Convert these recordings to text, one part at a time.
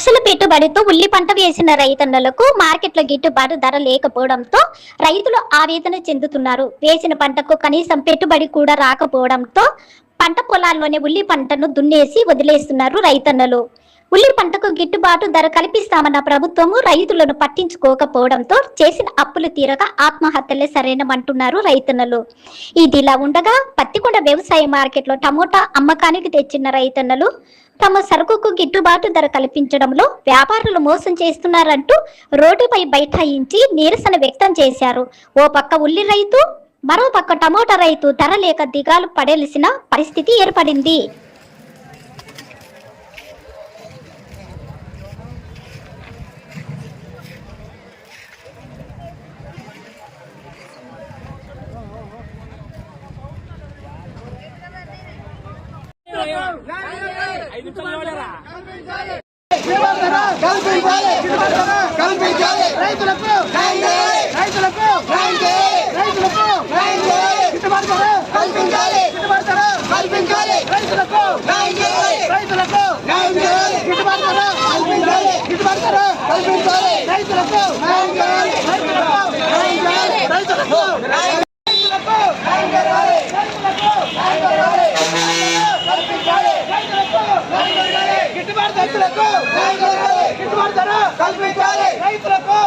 లక్షల పెట్టుబడితో ఉల్లి పంట వేసిన రైతన్నలకు మార్కెట్లో గిట్టుబాటు ధర లేకపోవడంతో రైతులు ఆవేదన చెందుతున్నారు. వేసిన పంటకు కనీసం పెట్టుబడి కూడా రాకపోవడంతో పంట పొలాల్లోనే ఉల్లి పంటను దున్నేసి వదిలేస్తున్నారు రైతన్నలు. ఉల్లి పంటకు గిట్టుబాటు ధర కల్పిస్తామన్న ప్రభుత్వము రైతులను పట్టించుకోకపోవడంతో చేసిన అప్పులు తీరక ఆత్మహత్యలే సరైనమంటున్నారు రైతన్నలు. ఇదిలా ఉండగా పత్తికొండ వ్యవసాయ మార్కెట్లో టమోటా అమ్మకానికి తెచ్చిన రైతన్నలు తమ సరుకుకు గిట్టుబాటు ధర కల్పించడంలో వ్యాపారులు మోసం చేస్తున్నారంటూ రోడ్డుపై బైఠాయించి నిరసన వ్యక్తం చేశారు. ఓ పక్క ఉల్లి రైతు మరో పక్క టమోటా రైతు ధర లేక దిగాలు పడేలిసిన పరిస్థితి ఏర్పడింది. కల్పించాలి. కల్పించాలి. రైతులకు రైతులకు రైతులకు గిట్టుబాటు కల్పించాలి కల్పించాలి రైతులకు రైతులకు గిట్టుబాటు కల్పించాలి గిట్టుబాటు కల్పించాలి రైతులకు గిట్టుబాటు ధరలకు గిట్టుబాటు ధర కల్పించాలి. రైతులకు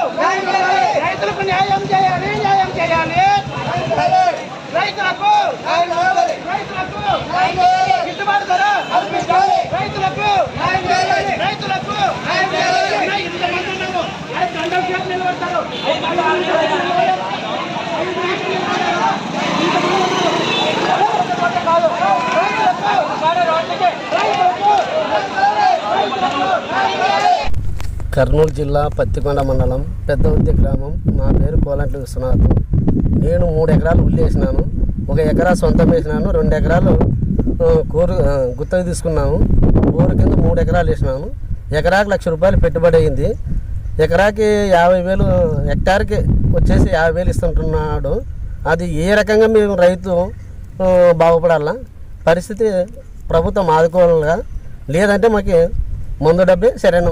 రైతులకు న్యాయం చేయాలి. న్యాయం చేయాలి. రైతులకు రైతులకు గిట్టుబాటు ధర కల్పించాలి రైతులకు రైతులకు నిలబడతారు కర్నూలు జిల్లా పత్తికొండ మండలం పెద్దవద్ది గ్రామం. నా పేరు కోలంటి విశ్వనాథ్. నేను మూడు ఎకరాలు ఉల్లి వేసినాను. ఒక ఎకరా సొంతం వేసినాను. రెండు ఎకరాలు కూరు గుత్తకు తీసుకున్నాము కూరు కింద మూడు ఎకరాలు వేసినాను. ఎకరాకి లక్ష రూపాయలు పెట్టుబడి అయింది. ఎకరాకి యాభై వేలు హెక్టార్కి వచ్చేసి యాభై వేలు ఇస్తుంటున్నాడు. అది ఏ రకంగా మేము రైతు బాగుపడాలా? పరిస్థితి ప్రభుత్వం ఆదుకోవాలిగా. లేదంటే మాకు మందు డబ్బే సరైన